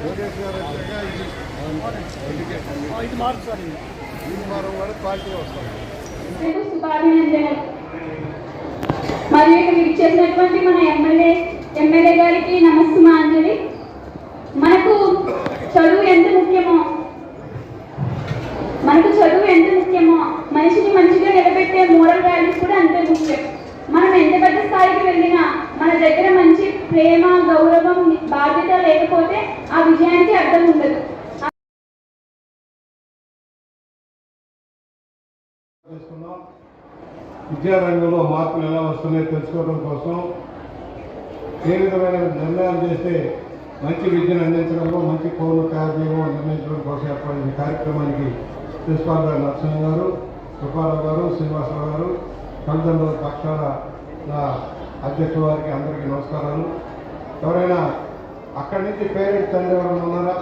లోకేష్ గారు వచ్చాక ఇది ఇది మారం కూడా మరియు ఇక్కడ ఇచ్చేసినటువంటి మన ఎమ్మెల్యే ఎమ్మెల్యే గారికి నమస్సుమాంజలి మనకు చదువు ఎంత ముఖ్యమో మనకు చదువు ఎంత ముఖ్యమో మనిషిని మంచిగా నిలబెట్టే మోరల్ వాల్యూస్ కూడా అంతే ముఖ్యం. మనం ఎంత పెద్ద స్థాయికి వెళ్ళినా మన దగ్గర మంచి ప్రేమ గౌరవం బాధ్యత లేకపోతే ఆ విజయానికి అర్థం ఉండదు. విద్యారంగంలో మార్పులు ఎలా వస్తున్నాయో తెలుసుకోవడం కోసం ఏ విధమైన నిర్ణయాలు చేస్తే మంచి విద్యను అందించడంలో మంచి పౌరులు తయారు చేయడం నిర్ణయించడం కోసం ఏర్పడిన కార్యక్రమానికి ప్రిన్సిపాల్ గారు నరసింహ గారు సుబ్బారావు గారు శ్రీనివాసరావు గారు తల్లిదండ్రుల పక్షాల నా అధ్యక్షుల వారికి అందరికీ నమస్కారాలు. ఎవరైనా అక్కడి నుంచి పేరెంట్ తండ్రి ఎవరైనా ఉన్నారా?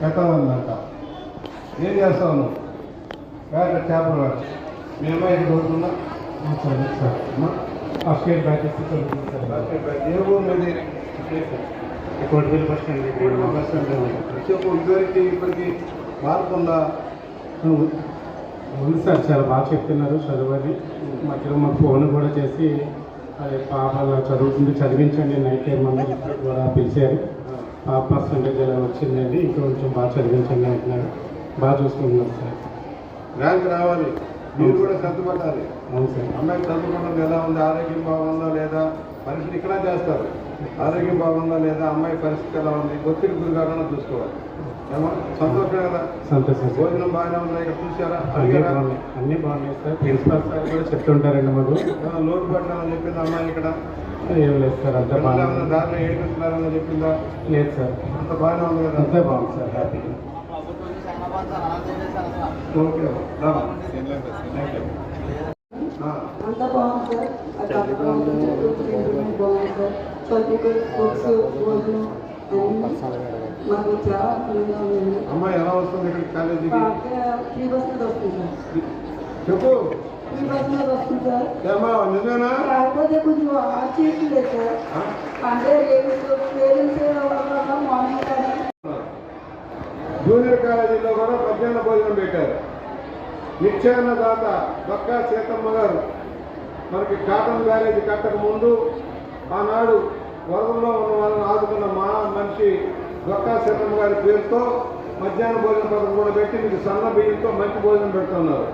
పెట్టాలన్నట ఏం చేస్తావు నువ్వు చేపలు వేట మీ అమ్మాయి ఇక్కడ చదువుతుందా సార్ ఇయర్ బ్యాచెస్ చదువుతుంది సార్. ఏ ఊరు బస్ స్టాండ్ చెప్పు ఇదివరకు ఇప్పటికి మారుతుందా ఉంది? సార్ చాలా బాగా చెప్తున్నారు చదువని. మధ్యలో మాకు ఫోన్ కూడా చేసి అదే పాప అలా చదువుతుంది చదివించండి నైట్ టైం అందరూ కూడా పిలిచారు. పాప పర్సంటేజ్ ఎలా వచ్చిందండి ఇంకా కొంచెం బాగా చదివించండి అంటున్నారు. బాగా చూసుకుంటున్నారు సార్. ర్యాంక్ రావాలి. మీరు కూడా సర్దుపడాలి అవును సార్. అమ్మాయి చదువుకున్నది ఎలా ఉంది? ఆరోగ్యం బాగుందా లేదా? పరిస్థితి ఇక్కడ చేస్తారు. ఆరోగ్యం బాగుందా లేదా అమ్మాయి పరిస్థితి ఎలా ఉంది? ఒత్తిడి గురి కాకుండా చూసుకోవాలి. ఏమో? సంతోషం కదా? సంతోషం. భోజనం బాగానే ఇక్కడ చూసారా అన్నీ అడిగారా? బాగున్నాయి. అన్నీ బాగున్నాయి సార్. ప్రిన్సిపాల్ సార్ కూడా చెప్తుంటారండి మాకు. లోటు పడ్డామని చెప్పింది అమ్మాయి ఇక్కడ? ఏం లేదు సార్ అంతా బాగుంది దారిలో ఏడిపిస్తున్నారని చెప్పిందా? లేదు సార్. అంత బాగానే ఉంది కదా? అంతా బాగుంది సార్ హ్యాపీ. ఓకే. అంత బాగుంది సార్. చదువు ఇంప్రూవ్మెంట్ బాగుంది సార్. చదువుకు బుక్స్ భోజనం మాకు చాలా అనుకూలంగా ఉంది. అమ్మాయి ఎలా వస్తుంది ఇక్కడ కాలేజీకి? ఫ్రీ బస్ మీద వస్తుంది సార్. చెప్పు. ఫ్రీ బస్ మీద వస్తుంది సార్. ఏమా నిజమేనా? కాకపోతే కొంచెం ఆశ్చర్యలేదు సార్. ఆ? అంటే పేరెంట్స్ పేరెంట్స్ వల్ల మార్నింగ్ కానీ జూనియర్ కాలేజీలో కూడా మధ్యాహ్న భోజనం పెట్టారు. నిత్యాన్న దాత బక్కా సీతమ్మ గారు. మనకి కాటన్ బ్యారేజ్ కట్టక ముందు ఆనాడు వరదల్లో ఉన్న వాళ్ళని ఆదుకున్న మా మనిషి బక్కా సీతమ్మ గారి పేరుతో మధ్యాహ్న భోజనం పథకం కూడా పెట్టి మీకు సన్న బియ్యంతో మంచి భోజనం పెడుతున్నారు.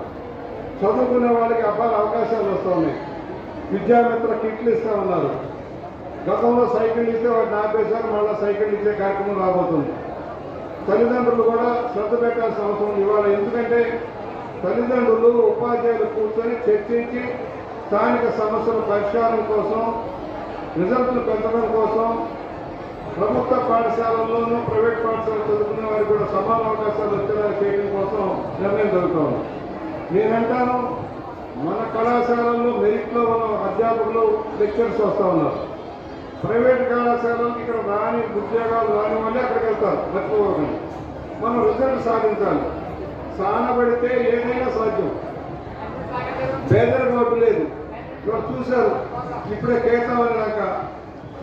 చదువుకునే వాళ్ళకి అపార అవకాశాలు వస్తూ ఉన్నాయి విద్యామిత్ర కిట్లు ఇస్తూ ఉన్నారు. గతంలో సైకిల్ ఇస్తే వాటిని ఆపేశారు మళ్ళీ సైకిల్ ఇచ్చే కార్యక్రమం రాబోతుంది. తల్లిదండ్రులు కూడా శ్రద్ధ పెట్టాల్సిన అవసరం ఇవాళ ఎందుకంటే తల్లిదండ్రులు ఉపాధ్యాయులు కూర్చొని చర్చించి స్థానిక సమస్యల పరిష్కారం కోసం రిజల్ట్లు పెంచడం కోసం ప్రభుత్వ పాఠశాలల్లోనూ ప్రైవేట్ పాఠశాల చదువుకునే వారికి కూడా సమాన అవకాశాలు వచ్చేలా చేయడం కోసం నిర్ణయం జరుగుతుంది. నేనంటాను మన కళాశాలల్లో మెరిట్లో ఉన్న అధ్యాపకులు లెక్చర్స్ వస్తూ ఉన్నారు. ప్రైవేట్ కళాశాలలకు ఇక్కడ రాని ఉద్యోగాలు రాని వాళ్ళే అక్కడికి వెళ్తారు మర్చిపోకండి మనం రిజల్ట్ సాధించాలి. సానబడితే ఏదైనా సాధ్యం? పేదరికోటు లేదు. ఇవాళ చూశారు. ఇప్పుడే కేతావన్నాక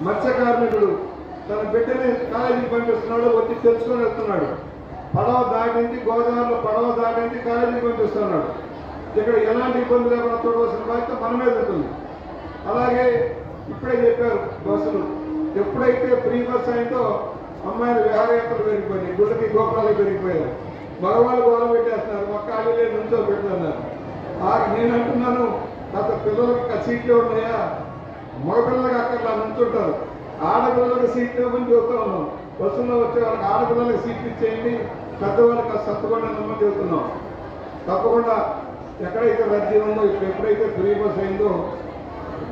మత్స్య కార్మికుడు తన బిడ్డని కాలేజీకి పంపిస్తున్నాడు వచ్చి తెలుసుకొని వెళ్తున్నాడు పడవ దాటించి గోదావరిలో పడవ దాటించి కాలేజీకి పంపిస్తున్నాడు. ఇక్కడ ఎలాంటి ఇబ్బంది లేకుండా చూడవలసిన బాధ్యత మన మీద ఉంటుంది. అలాగే ఇప్పుడే చెప్పారు బస్సులు. ఎప్పుడైతే ఫ్రీ బస్ అయిందో అమ్మాయిల విహారయాత్రలు పెరిగిపోయినాయి గుళ్ళకి గోపురాలు పెరిగిపోయారు మగవాళ్ళు గోడ పెట్టేస్తున్నారు ఒక్క ఖాళీలే నుంచో పెడుతున్నారు. ఆ నేను అంటున్నాను గత పిల్లలకి ఒక సీట్లు ఉన్నాయా మగపిల్లలకి అక్కడ నుంచుంటారు. ఆడపిల్లలకి సీట్లు ఇవ్వమని చెబుతా ఉన్నాం. బస్సులో వచ్చే వాళ్ళకి ఆడపిల్లలకి సీట్లు ఇచ్చేయండి పెద్దవాళ్ళకి సత్తుకుండా ఇవ్వమని చెబుతున్నాం. తప్పకుండా ఎక్కడైతే రద్దీ ఉందో ఇప్పుడు ఎప్పుడైతే ఫ్రీ బస్ అయిందో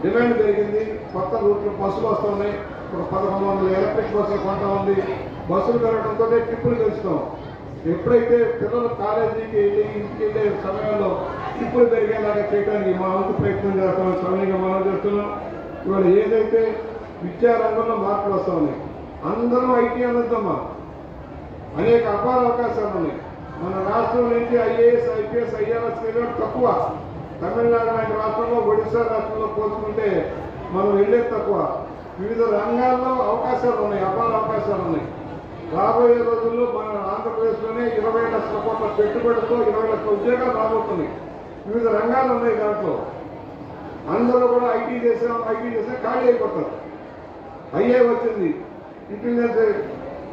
డిమాండ్ పెరిగింది కొత్త రూట్లు బస్సులు వస్తున్నాయి. ఇప్పుడు పదకొండు వందల ఎలక్ట్రిక్ బస్సులు కొంత ఉంది. బస్సులు పెరగడంతో ట్రిప్పులు పెంచుతాం ఎప్పుడైతే పిల్లలు కాలేజీకి వెళ్ళి ఇంటికి వెళ్ళే సమయంలో ఇప్పుడు పెరిగేలాగా చేయడానికి మా వంతు ప్రయత్నం చేస్తాం సమయంగా మనం చేస్తున్నాం. ఇవాళ ఏదైతే విద్యారంగంలో మార్పులు వస్తా ఉన్నాయి అందరం ఐటీ అనొద్దమ్మా అనేక అపార అవకాశాలు ఉన్నాయి. మన రాష్ట్రం నుంచి ఐఏఎస్ ఐపీఎస్ ఐఆర్ఎస్ వెళ్ళడం తక్కువ. తమిళనాడు లాంటి రాష్ట్రంలో ఒడిశా రాష్ట్రంలో పోల్చుకుంటే మనం వెళ్ళేది తక్కువ. వివిధ రంగాల్లో అవకాశాలు ఉన్నాయి అపార అవకాశాలు ఉన్నాయి. రాబోయే రోజుల్లో మన ఆంధ్రప్రదేశ్లోనే ఇరవై లక్షల కోట్ల పెట్టుబడితో ఇరవై లక్షల ఉద్యోగాలు రాబోతున్నాయి. వివిధ రంగాలు ఉన్నాయి దాంట్లో. అందరూ కూడా ఐటీ చేసాం ఐటీ చేసాం ఖాళీ అయిపోతారు. ఐఏ వచ్చింది. ఇంటెలిజెన్స్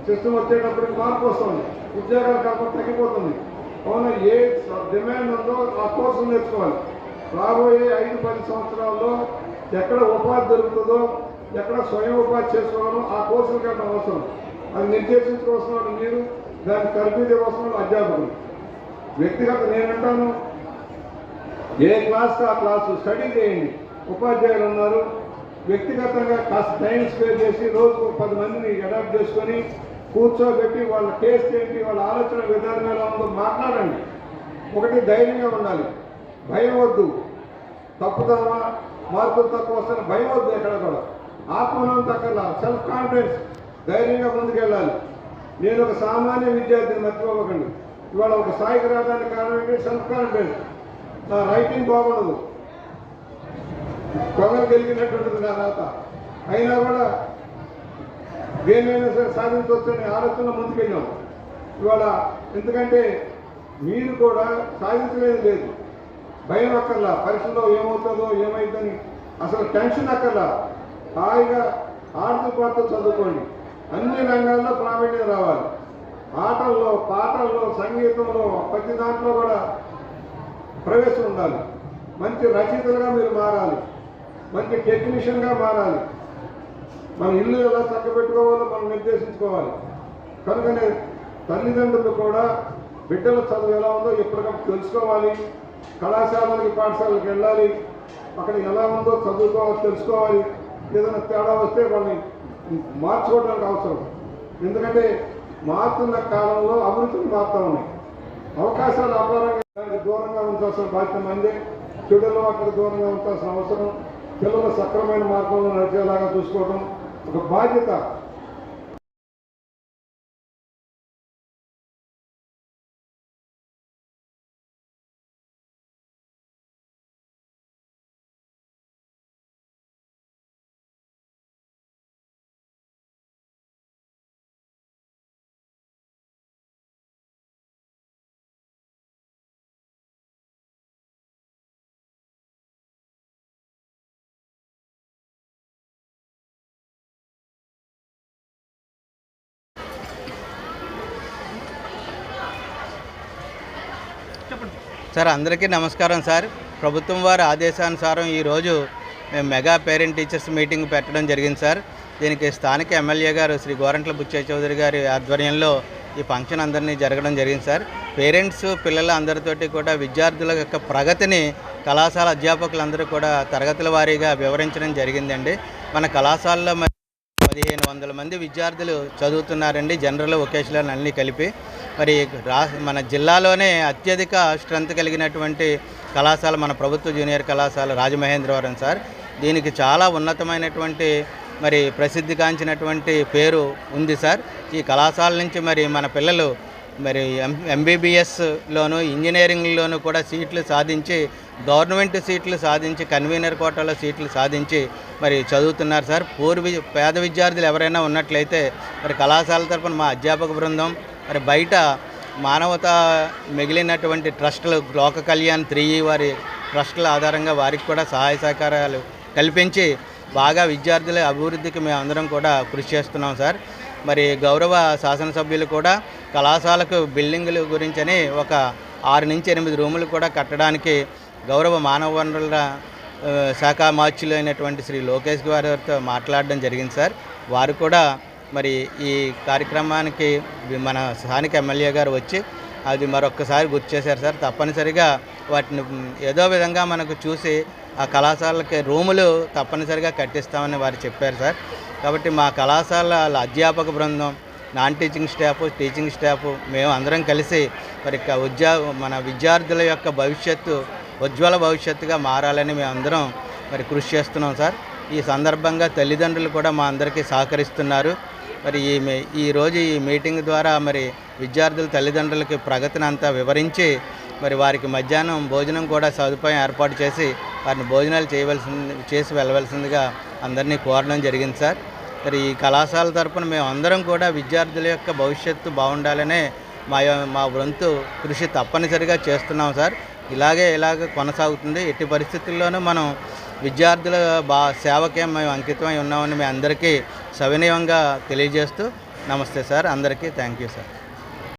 సిస్టమ్ వచ్చేటప్పటికి మార్పు వస్తుంది. ఉద్యోగాలు కాకుండా తగ్గిపోతుంది. అవును ఏ డిమాండ్ ఉందో ఆ కోర్సు నేర్చుకోవాలి. రాబోయే ఐదు పది సంవత్సరాల్లో ఎక్కడ ఉపాధి దొరుకుతుందో ఎక్కడ స్వయం ఉపాధి చేసుకోవాలో ఆ కోర్సులు కట్టడం అవసరం. అది నిర్దేశించుకోవాల్సిన మీరు. దానికి తరబీదు ఇవ్వాల్సిన అధ్యాపకులు. వ్యక్తిగత నేనంటాను ఏ క్లాస్ ఆ క్లాసు? స్టడీ చేయండి. ఉపాధ్యాయులు ఉన్నారు. వ్యక్తిగతంగా కాస్త టైం స్పేర్ చేసి రోజుకు పది మందిని అడాప్ట్ చేసుకొని కూర్చోబెట్టి వాళ్ళ టేస్ట్ ఏంటి వాళ్ళ ఆలోచన విధానం ఎలా ఉందో మాట్లాడండి. ఒకటి ధైర్యంగా ఉండాలి. భయం వద్దు. తప్పుదమా మార్కులు తక్కువ వస్తే భయం వద్దు ఎక్కడ కూడా. ఆత్మనం తక్కల సెల్ఫ్ కాన్ఫిడెన్స్ ధైర్యంగా ముందుకెళ్ళాలి. నేను ఒక సామాన్య విద్యార్థిని మర్చిపోకండి. ఇవాళ ఒక స్థాయికి రావడానికి కారణం ఏంటి సెల్ఫ్ కాన్ఫిడెన్స్ నా రైటింగ్ బాగుండదు. కొంగలు గెలిగినటువంటిది నా రాత. అయినా కూడా దేన్నైనా సరే సాధించవచ్చనే ఆలోచన ముందుకెళ్ళాం. ఇవాళ ఎందుకంటే మీరు కూడా సాధించలేదు లేదు. భయం అక్కర్లా. పరీక్షలో ఏమవుతుందో ఏమైందని అసలు టెన్షన్ అక్కర్లా. హాయిగా ఆడుతూ పాడుతూ చదువుకోండి. అన్ని రంగాల్లో ప్రావీణ్యం రావాలి. ఆటల్లో పాటల్లో సంగీతంలో ప్రతి దాంట్లో కూడా ప్రవేశం ఉండాలి. మంచి రచయితలుగా మీరు మారాలి. మంచి టెక్నీషియన్గా మారాలి. మన ఇల్లు ఎలా చక్కబెట్టుకోవాలో మనం నిర్దేశించుకోవాలి. కనుకనే తల్లిదండ్రులు కూడా బిడ్డల చదువు ఎలా ఉందో ఎప్పటికప్పుడు తెలుసుకోవాలి. కళాశాలలకి పాఠశాలకి వెళ్ళాలి. అక్కడ ఎలా ఉందో చదువుకోవాలి తెలుసుకోవాలి. ఏదైనా తేడా వస్తే వాళ్ళని మార్చుకోవడానికి అవసరం. ఎందుకంటే మారుతున్న కాలంలో అభివృద్ధిని మారుతూ ఉన్నాయి. అవకాశాలు అపారంగా దూరంగా ఉంచాల్సిన బాధ్యత మంది. చెడుల అక్కడ దూరంగా ఉంచాల్సిన అవసరం. పిల్లలు సక్రమైన మార్గంలో నడిచేలాగా చూసుకోవడం ఒక బాధ్యత. సార్ అందరికీ నమస్కారం సార్. ప్రభుత్వం వారి ఆదేశానుసారం ఈరోజు మేము మెగా పేరెంట్ టీచర్స్ మీటింగ్ పెట్టడం జరిగింది సార్. దీనికి స్థానిక ఎమ్మెల్యే గారు శ్రీ గోరంట్ల బుచ్చయ్య చౌదరి గారి ఆధ్వర్యంలో ఈ ఫంక్షన్ అందరినీ జరగడం జరిగింది సార్. పేరెంట్స్ పిల్లల అందరితోటి కూడా విద్యార్థుల యొక్క ప్రగతిని కళాశాల అధ్యాపకులందరూ కూడా తరగతుల వారీగా వివరించడం జరిగిందండి. మన కళాశాలలో మరి పదిహేను వందల మంది విద్యార్థులు చదువుతున్నారండి. జనరల్ ఒకేషనల్ అన్నీ కలిపి. మరి రా మన జిల్లాలోనే అత్యధిక స్ట్రెంత్ కలిగినటువంటి కళాశాల మన ప్రభుత్వ జూనియర్ కళాశాల రాజమహేంద్రవరం సార్. దీనికి చాలా ఉన్నతమైనటువంటి మరి ప్రసిద్ధిగాంచినటువంటి పేరు ఉంది సార్. ఈ కళాశాల నుంచి మరి మన పిల్లలు మరి ఎం ఎంబీబీఎస్లోను ఇంజనీరింగ్లోను కూడా సీట్లు సాధించి గవర్నమెంట్ సీట్లు సాధించి కన్వీనర్ కోటాలో సీట్లు సాధించి మరి చదువుతున్నారు సార్. పూర్వ పేద విద్యార్థులు ఎవరైనా ఉన్నట్లయితే మరి కళాశాల తరపున మా అధ్యాపక బృందం మరి బయట మానవత మిగిలినటువంటి ట్రస్టులు లోక కళ్యాణ్ త్రీ వారి ట్రస్టుల ఆధారంగా వారికి కూడా సహాయ సహకారాలు కల్పించి బాగా విద్యార్థుల అభివృద్ధికి మేము అందరం కూడా కృషి చేస్తున్నాం సార్. మరి గౌరవ శాసనసభ్యులు కూడా కళాశాలకు బిల్డింగుల గురించని ఒక ఆరు నుంచి ఎనిమిది రూములు కూడా కట్టడానికి గౌరవ మానవ వనరుల శాఖ మార్చులు అయినటువంటి శ్రీ లోకేష్ గారితో మాట్లాడడం జరిగింది సార్. వారు కూడా మరి ఈ కార్యక్రమానికి మన స్థానిక ఎమ్మెల్యే గారు వచ్చి అది మరొక్కసారి గుర్తు చేశారు సార్. తప్పనిసరిగా వాటిని ఏదో విధంగా మనకు చూసి ఆ కళాశాలకి రూములు తప్పనిసరిగా కట్టిస్తామని వారు చెప్పారు సార్. కాబట్టి మా కళాశాల అధ్యాపక బృందం non teaching staff teaching staff మేము అందరం కలిసి మరి క- ఉద్యా మన విద్యార్థుల యొక్క భవిష్యత్తు ఉజ్వల భవిష్యత్తుగా మారాలని మేము అందరం మరి కృషి చేస్తున్నాం సార్. ఈ సందర్భంగా తల్లిదండ్రులు కూడా మా అందరికీ సహకరిస్తున్నారు. మరి ఈ ఈరోజు ఈ రోజు ఈ మీటింగ్ ద్వారా మరి విద్యార్థుల తల్లిదండ్రులకి ప్రగతిని అంతా వివరించి మరి వారికి మధ్యాహ్నం భోజనం కూడా సదుపాయం ఏర్పాటు చేసి వారిని భోజనాలు చేయవలసింది చేసి వెళ్ళవలసిందిగా అందరినీ కోరడం జరిగింది సార్. మరి ఈ కళాశాల తరపున మేము అందరం కూడా విద్యార్థుల యొక్క భవిష్యత్తు బాగుండాలనే మా మా వంతు కృషి తప్పనిసరిగా చేస్తున్నాం సార్. ఇలాగే ఇలాగే కొనసాగుతుంది. ఎట్టి పరిస్థితుల్లోనూ మనం విద్యార్థుల బా సేవకే మేము అంకితమై ఉన్నామని మీ అందరికీ సవినయంగా తెలియజేస్తూ నమస్తే సార్. అందరికీ థ్యాంక్ యూ సార్.